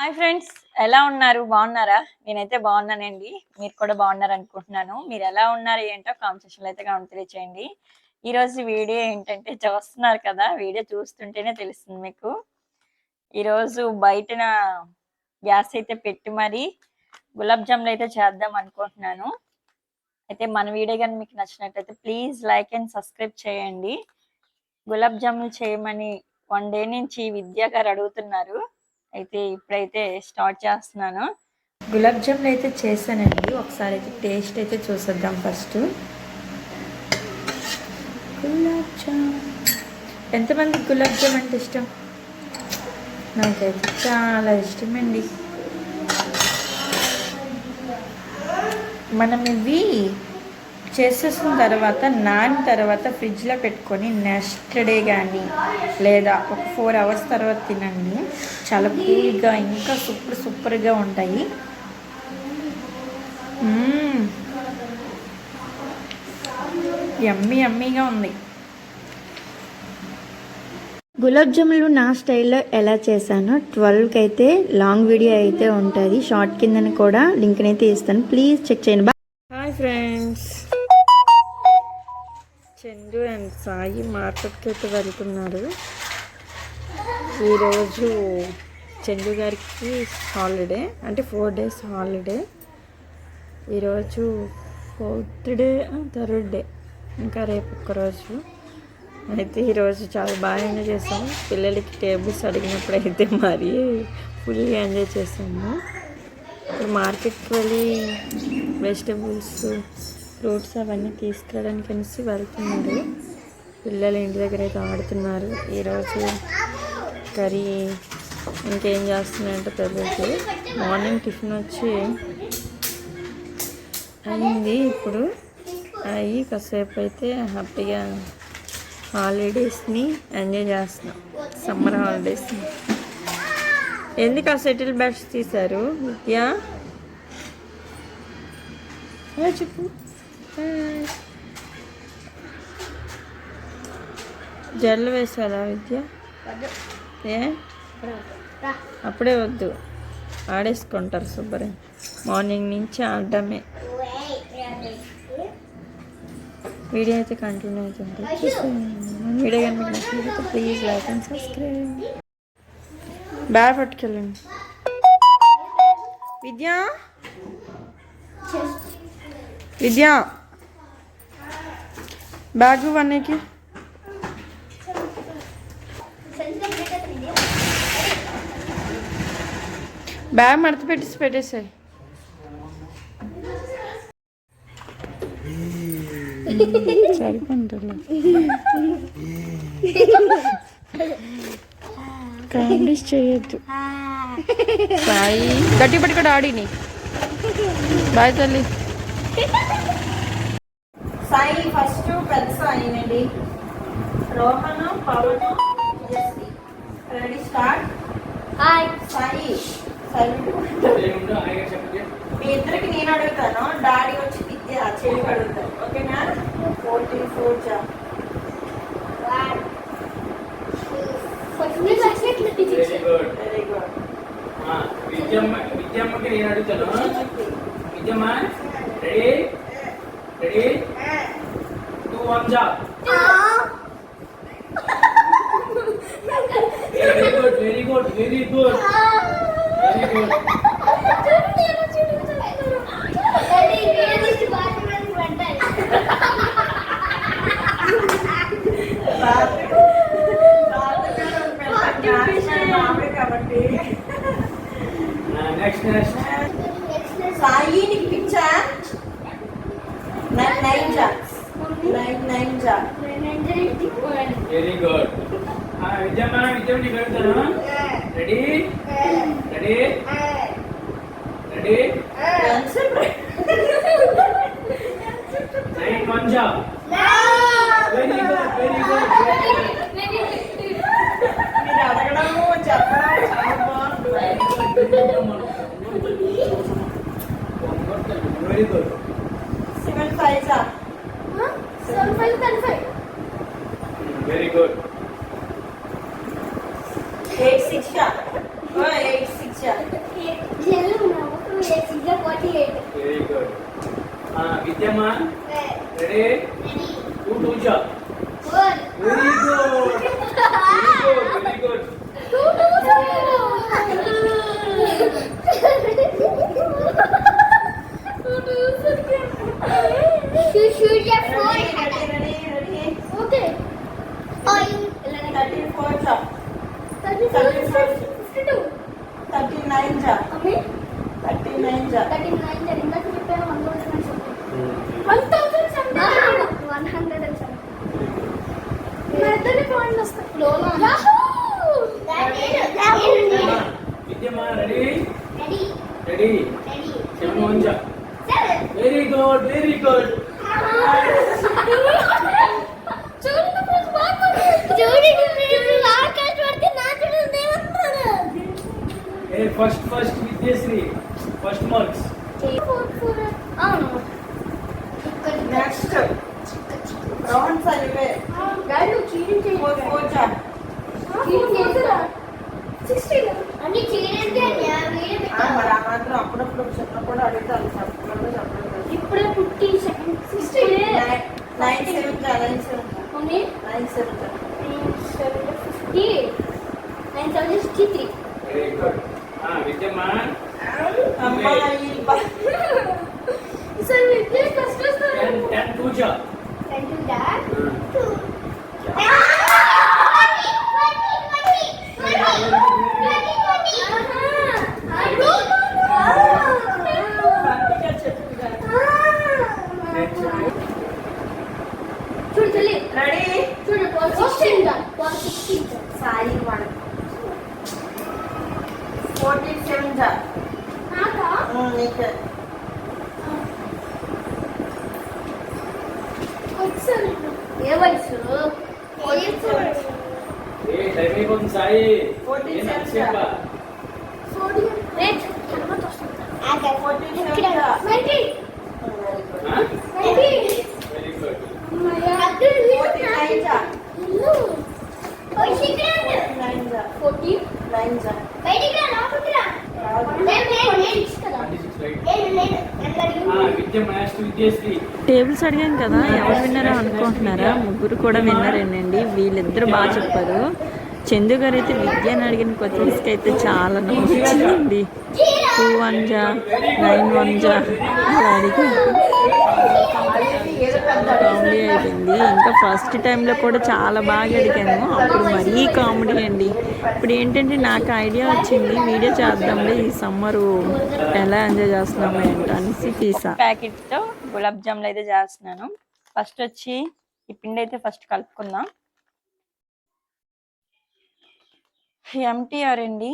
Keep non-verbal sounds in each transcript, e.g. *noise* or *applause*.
Hi friends ఎలా ఉన్నారు? బాగున్నారా? నేనైతే బాగున్నానండి. మీరు కూడా బాగున్నారు అనుకుంటున్నాను మీరు ఎలా ఉన్నారు ఏంటో కాన్సెషన్లో అయితే కామెంట్ తెలియచేయండి. ఈ రోజు వీడియో ఏంటంటే చూస్తున్నారు కదా వీడియో చూస్తుంటేనే తెలుస్తుంది మీకు. ఈరోజు బయటన గ్యాస్ అయితే పెట్టి మరి గులాబ్ జామ్లు అయితే చేద్దాం అనుకుంటున్నాను. అయితే మన వీడియో కానీ మీకు నచ్చినట్లయితే ప్లీజ్ లైక్ అండ్ సబ్స్క్రైబ్ చేయండి. గులాబ్ జాములు చేయమని వన్ డే నుంచి విద్యా గారు అడుగుతున్నారు. అయితే ఇప్పుడైతే స్టార్ట్ చేస్తున్నాను. గులాబ్ జాములు అయితే చేశానండి. ఒకసారి అయితే టేస్ట్ అయితే చూసేద్దాం ఫస్ట్. గులాబ్ జామ్ ఎంతమంది గులాబ్ జామ్ అంటే ఇష్టం? నాకైతే చాలా ఇష్టమండి. మనం ఇవి చేసేసిన తర్వాత నాని తర్వాత ఫ్రిడ్జ్లో పెట్టుకొని నెక్స్ట్ డే కానీ లేదా ఒక ఫోర్ అవర్స్ తర్వాత తినండి. చాలా కూల్గా ఇంకా సూపర్ సూపర్గా ఉంటాయి. ఎమ్మి ఎమ్మీగా ఉంది. గులాబ్ జాములు నా స్టైల్లో ఎలా చేశానో ట్వెల్వ్కి అయితే లాంగ్ వీడియో అయితే ఉంటుంది. షార్ట్ కిందని కూడా లింక్ అయితే ఇస్తాను. ప్లీజ్ చెక్ చేయండి. సాయి మార్కెట్కి అయితే వెళ్తున్నారు. ఈరోజు చందు గారికి హాలిడే అంటే ఫోర్ డేస్ హాలిడే. ఈరోజు ఫోర్త్ డే థర్డ్ డే ఇంకా రేపు ఒక్కరోజు అయితే ఈరోజు చాలా బాగా ఎంజాయ్ చేసాము. పిల్లలకి టేబుల్స్ అడిగినప్పుడు అయితే మరీ ఫుల్గా ఎంజాయ్ చేసాము. ఇప్పుడు మార్కెట్కి వెళ్ళి వెజిటబుల్స్ ఫ్రూట్స్ అవన్నీ తీసుకురావడానికి అనేసి వెళ్తున్నారు. పిల్లలు ఇంటి దగ్గర అయితే ఆడుతున్నారు. ఈరోజు కర్రీ ఇంకేం చేస్తున్నాయంటే తెలియదు మార్నింగ్ టిఫిన్ వచ్చి అయింది ఇప్పుడు. అయ్యి కాసేపు అయితే హ్యాపీగా హాలిడేస్ని ఎంజాయ్ చేస్తున్నాం. సమ్మర్ హాలిడేస్ని. ఎందుకు ఆ సెటిల్ బ్యాట్స్ తీశారు? విద్య? చెప్పు. జడలు వేసారా విద్య? ఏ? అప్పుడే వద్దు. ఆడేసుకుంటారు శుభ్రం మార్నింగ్ నుంచి ఆడమే వీడియో అయితే కంటిన్యూ అవుతుంది. వీడియో కనుక నచ్చినట్లయితే please like and subscribe. Bag పట్టుకెళ్ళండి. Vidya? Vidya? Bag వన్నీకి బ్యాగ్ మడత పెట్టేసి పెట్టేసాయి. సరిపోతుంది కామెడీస్ చేయొద్దు. సాయి గట్టి పట్టుకోడు ఆడిని బాయ్ తల్లి. సాయి ఫస్ట్ పెద్ద సాయినండి Rohan Pavan ready start. Hi. Sai. మీ ఇద్దరికి నేను అడుగుతాను డాడీ వచ్చి విద్య చెల్లి అడుగుతాను ఓకేనా ఫోర్టీన్ ఫోర్ జా ఫస్ట్ మీరు వచ్చినట్లు teacher very good very good ఆ, విద్యమ్మ విద్యమ్మకి నేను అడుగుతాను Vidyamma ready ready two one జా very good very good very good very good కాబట్టి నెక్స్ట్ నెక్స్ట్ సాయి నీకు పిచ్చా నైన్ జా నైన్ నైన్ జా వెరీ గుడ్ విద్యమ్మ విద్యమ్మ నీకు ready eight six eight six very good Vidyamma ready two thirty nine జా thirty nine జా thirty-nine. Then ఇందాక చెప్పాను. మెదడు పాయింట్ వస్తాయి Vidyamma ready ready ready ready seven one జా seven very good very good చూడండి మీరు ఆకాశ పడితే నా చూడండి ఏ first first Vidyasri first marks అవును నెక్స్ట్ రౌండ్స్ అయిపోయి గాడు చీటింగ్ ఫోర్ ఫోర్ జా అన్ని చీటింగ్ ఆ, మరి ఆ మాత్రం అప్పుడప్పుడు చెప్పినప్పుడు అడుగుతాను చెప్పకుండా చెప్పలేదు ఇప్పుడే పుట్టి నైన్ సెవెన్ జా నైన్ సెవెన్ నైన్ సెవెన్ జా seven fifty nine seven sixty three very good sir చూడు రెడీ చూడు ball sixteen ball sixteen Sai one forty seven జా నాకా నీకు ఏ వయసు ఏ టైం అయిపోతుంది సాయి Fourteen ఏ seven నచ్చేపా? ఫోర్టీ సెవెన్ జా ఆ? Very good forty nine tables అడిగాం కదా ఎవరు విన్నారో అనుకుంటున్నారా? ముగ్గురు కూడా విన్నారేనండి. వీళ్ళిద్దరు బాగా చెప్పారు. చందు గారు అయితే విద్యను అడిగిన క్వశ్చన్స్కి అయితే చాలా నవ్వుంది టూ వన్ జా నైన్ వన్ జా అలా అడిగారు కామెడీ అయిపోయింది ఇంకా ఫస్ట్ టైంలో కూడా చాలా బాగా అడిగాను. అప్పుడు మరీ కామెడీ అండి. ఇప్పుడు ఏంటంటే నాకు ఐడియా వచ్చింది వీడియో చేద్దాంలే ఈ సమ్మర్ ఎలా ఎంజాయ్ చేస్తున్నాము ఏంటో అనేసి తీసా. ప్యాకెట్తో గులాబ్ జాములు అయితే చేస్తున్నాను. ఫస్ట్ వచ్చి ఈ పిండి అయితే ఫస్ట్ కలుపుకుందాం. ఎంటీఆర్ అండి.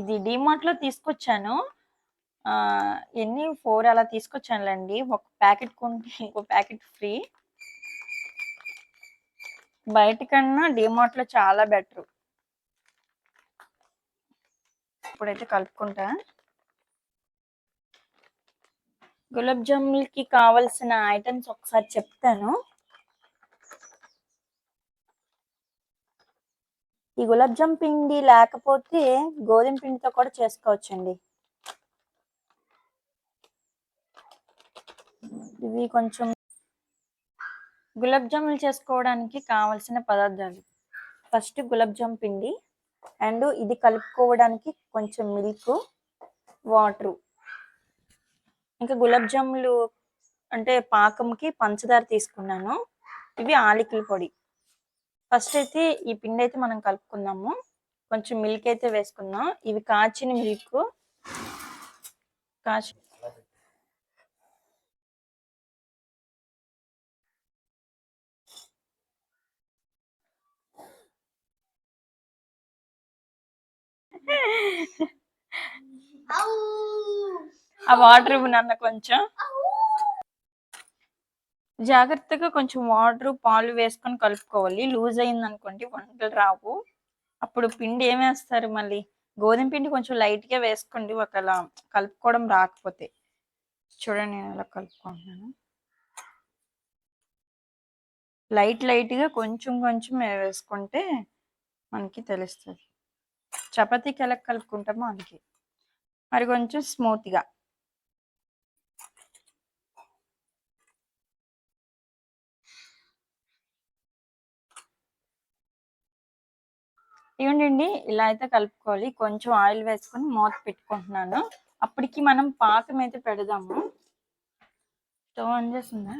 ఇది డిమార్ట్లో తీసుకొచ్చాను. ఎన్ని ఫోర్ అలా తీసుకొచ్చానులేండి. ఒక ప్యాకెట్ కొంటే *laughs* ఇంకో ప్యాకెట్ ఫ్రీ. బయట కన్నా లో చాలా బెటర్. ఇప్పుడైతే కలుపుకుంటా. గులాబ్ జాములకి కావలసిన ఐటమ్స్ ఒకసారి చెప్తాను. ఈ గులాబ్ జామ్ పిండి లేకపోతే గోధుమ పిండితో కూడా చేసుకోవచ్చండి. ఇవి కొంచెం గులాబ్ జాములు చేసుకోవడానికి కావలసిన పదార్థాలు. ఫస్ట్ గులాబ్ జామ్ పిండి అండ్ ఇది కలుపుకోవడానికి కొంచెం మిల్క్ వాటరు. ఇంకా గులాబ్ జాములు అంటే పాకంకి పంచదార తీసుకున్నాను. ఇవి ఆలికల పొడి. ఫస్ట్ అయితే ఈ పిండి అయితే మనం కలుపుకుందాము. కొంచెం మిల్క్ అయితే వేసుకుందాం. ఇవి కాచిన మిల్క్ కాచి ఆ వాటర్ ఇవ్వు నాన్న కొంచెం. జాగ్రత్తగా కొంచెం వాటర్ పాలు వేసుకొని కలుపుకోవాలి. లూజ్ అయింది అనుకోండి వంటలు రావు. అప్పుడు పిండి ఏం వేస్తారు మళ్ళీ? గోధుమ పిండి కొంచెం లైట్గా వేసుకోండి. ఒకలా కలుపుకోవడం రాకపోతే. చూడండి నేను ఇలా కలుపుకుంటున్నాను. లైట్ లైట్గా కొంచెం కొంచెం వేసుకుంటే మనకి తెలుస్తుంది. చపాతీకి ఎలా కలుపుకుంటామో అందుకే. మరి కొంచెం స్మూత్గా ఇవ్వండి ఇలా అయితే కలుపుకోవాలి. కొంచెం ఆయిల్ వేసుకొని మూత పెట్టుకుంటున్నాను. అప్పటికి మనం పాకం అయితే పెడదాము. స్టవ్ ఆన్ చేసిందా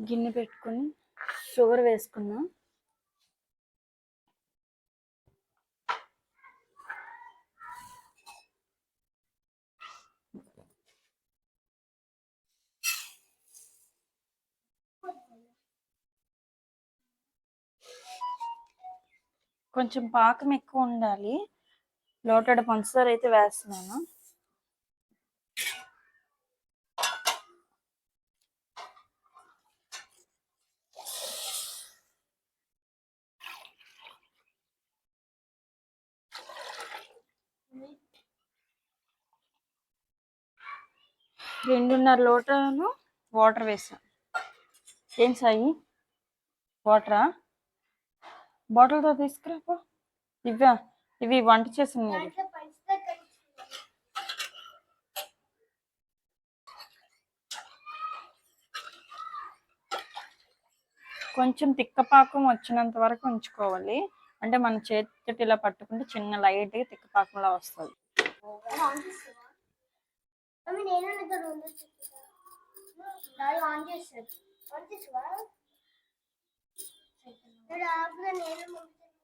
గిన్నె పెట్టుకొని షుగర్ వేసుకుందాం కొంచెం పాకం ఎక్కువ ఉండాలి. లోటడ పంచదార అయితే వేస్తున్నాను. రెండున్నర లోటను వాటర్ వేసాను ఏం సాయి? వాటరా? బాటిల్తో తీసుకురాపో. ఇవ్వా. ఇవి వంట చేసిన మీరు. కొంచెం తిక్కపాకం వచ్చినంత వరకు ఉంచుకోవాలి. అంటే మన చేతితో ఇలా పట్టుకుంటే చిన్న లైట్ తిక్కపాకంలా వస్తుంది. అవి నేను నిద్ర ఉంది ఆన్ చేశాడు ఆన్ చేసావా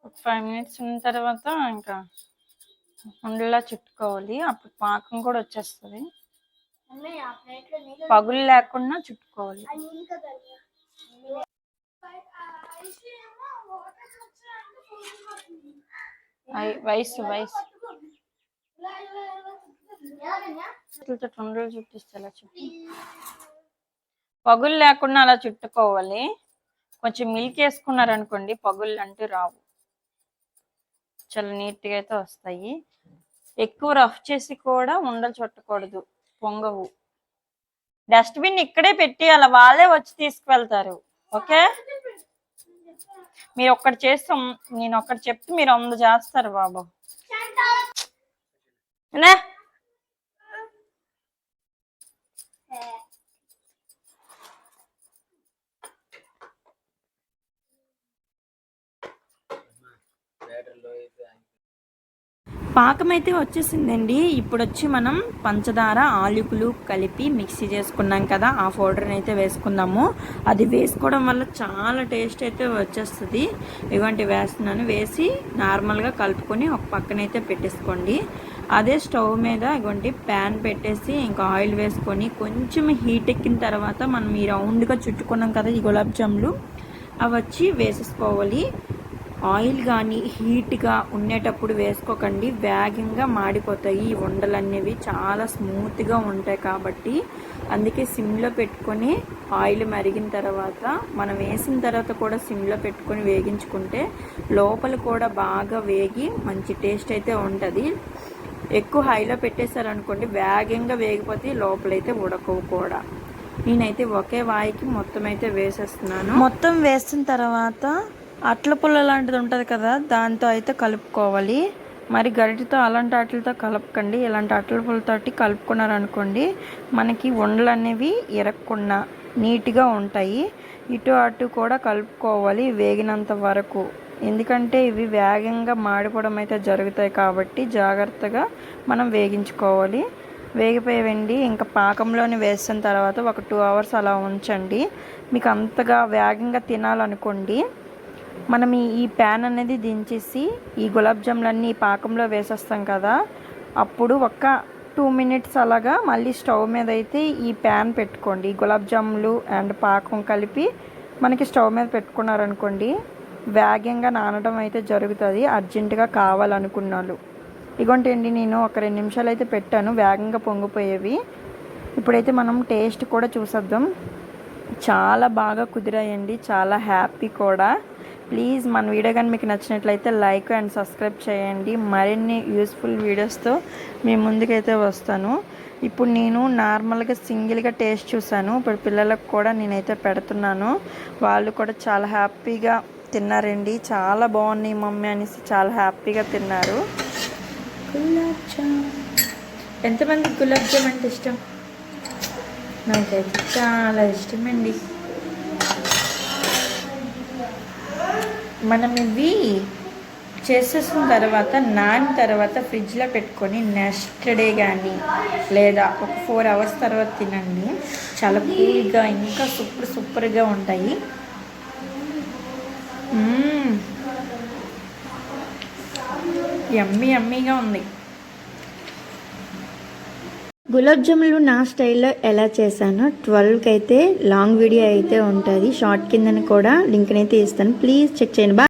ఒక ఫైవ్ మినిట్స్ ఉన్న తర్వాత ఇంకా ఉండలా చుట్టుకోవాలి. అప్పుడు పాకం కూడా వచ్చేస్తుంది. పగులు లేకుండా చుట్టుకోవాలి. వయసు వయసు. ఉండలు చుట్టిస్తే అలా చుట్టి. పగులు లేకుండా అలా చుట్టుకోవాలి. కొంచెం మిల్క్ వేసుకున్నారనుకోండి పగుళ్ళు అంటూ రావు. చాలా నీట్గా అయితే వస్తాయి. ఎక్కువ రఫ్ చేసి కూడా ఉండలు చుట్టకూడదు. పొంగవు. డస్ట్బిన్ ఇక్కడే పెట్టి అలా వాళ్ళే వచ్చి తీసుకువెళ్తారు. ఓకే? మీరు ఒక్కటి చేస్తాం నేను ఒక్కటి చెప్తే మీరు వంద చేస్తారు బాబు. పాకం అయితే వచ్చేసిందండి. ఇప్పుడు వచ్చి మనం పంచదార ఆలుకులు కలిపి మిక్సీ చేసుకున్నాం కదా ఆ పౌడర్ని అయితే వేసుకుందాము. అది వేసుకోవడం వల్ల చాలా టేస్ట్ అయితే వచ్చేస్తుంది. ఇవంటి వేస్తున్నాను. వేసి నార్మల్గా కలుపుకొని ఒక పక్కనైతే పెట్టేసుకోండి. అదే స్టవ్ మీద ఇగోండి ప్యాన్ పెట్టేసి ఇంకా ఆయిల్ వేసుకొని కొంచెం హీట్ ఎక్కిన తర్వాత మనం ఈ రౌండ్గా చుట్టుకున్నాం కదా ఈ గులాబ్ జాములు అవి వచ్చి వేసేసుకోవాలి. ఆయిల్ కానీ హీట్గా ఉండేటప్పుడు వేసుకోకండి. వేగంగా మాడిపోతాయి ఈ ఉండలు అనేవి చాలా స్మూత్గా ఉంటాయి కాబట్టి అందుకే సిమ్లో పెట్టుకొని ఆయిల్ మరిగిన తర్వాత మనం వేసిన తర్వాత కూడా సిమ్లో పెట్టుకొని వేగించుకుంటే లోపల కూడా బాగా వేగి మంచి టేస్ట్ అయితే ఉంటుంది. ఎక్కువ హైలో పెట్టేశారనుకోండి వేగంగా వేగిపోతే లోపలైతే ఉడకవు కూడా. నేనైతే ఒకే వాయికి మొత్తం అయితే వేసేస్తున్నాను. మొత్తం వేసిన తర్వాత అట్ల పుల్ల లాంటిది ఉంటుంది కదా దాంతో అయితే కలుపుకోవాలి. మరి గరిటతో అలాంటి వాటితో కలపకండి. ఇలాంటి అట్ల పుల్లతోటి కలుపుకున్నారనుకోండి మనకి ఉండలు అనేవి ఇరక్కుండా నీట్గా ఉంటాయి. ఇటు అటు కూడా కలుపుకోవాలి వేగినంత వరకు. ఎందుకంటే ఇవి వేగంగా మాడిపోవడం అయితే జరుగుతాయి కాబట్టి జాగ్రత్తగా మనం వేగించుకోవాలి. వేగిపోయేవండి ఇంకా పాకంలోని వేసిన తర్వాత ఒక టూ అవర్స్ అలా ఉంచండి. మీకు అంతగా వేగంగా తినాలనుకోండి మనం ఈ ప్యాన్ అనేది దించేసి ఈ గులాబ్ జాములన్నీ ఈ పాకంలో వేసేస్తాం కదా. అప్పుడు ఒక్క టూ మినిట్స్ అలాగా మళ్ళీ స్టవ్ మీద అయితే ఈ ప్యాన్ పెట్టుకోండి. ఈ గులాబ్ జాములు అండ్ పాకం కలిపి మనకి స్టవ్ మీద పెట్టుకున్నారనుకోండి వేగంగా నానడం అయితే జరుగుతుంది. అర్జెంటుగా కావాలనుకున్నాను ఇగోంటండి నేను ఒక రెండు నిమిషాలు అయితే పెట్టాను. వేగంగా పొంగిపోయేవి. ఇప్పుడైతే మనం టేస్ట్ కూడా చూసేద్దాం. చాలా బాగా కుదిరాయండి. చాలా హ్యాపీ కూడా. ప్లీజ్ మన వీడియో కానీ మీకు నచ్చినట్లయితే లైక్ అండ్ సబ్స్క్రైబ్ చేయండి. మరిన్ని యూస్ఫుల్ వీడియోస్తో మీ ముందుకైతే వస్తాను. ఇప్పుడు నేను నార్మల్గా సింగిల్గా టేస్ట్ చూశాను. ఇప్పుడు పిల్లలకు కూడా నేనైతే పెడుతున్నాను. వాళ్ళు కూడా చాలా హ్యాపీగా తిన్నారండి. చాలా బాగున్నాయి మమ్మీ అనేసి చాలా హ్యాపీగా తిన్నారు. గులాబ్ జామ్. ఎంతమంది గులాబ్ జామ్ అంటే ఇష్టం? నాకైతే చాలా ఇష్టమండి. మనం ఇవి చేసేసిన తర్వాత నాని తర్వాత ఫ్రిడ్జ్లో పెట్టుకొని నెక్స్ట్ డే కానీ లేదా ఒక ఫోర్ అవర్స్ తర్వాత తినండి. చాలా కూల్గా ఇంకా సూపర్ సూపర్గా ఉంటాయి. ఎమ్మి ఎమ్మీగా ఉంది. గులాబ్ జాములు నా స్టైల్లో ఎలా చేశానో ట్వెల్వ్కి అయితే లాంగ్ వీడియో అయితే ఉంటుంది. షార్ట్ కిందని కూడా లింక్ అయితే ఇస్తాను. ప్లీజ్ చెక్ చేయండి. బా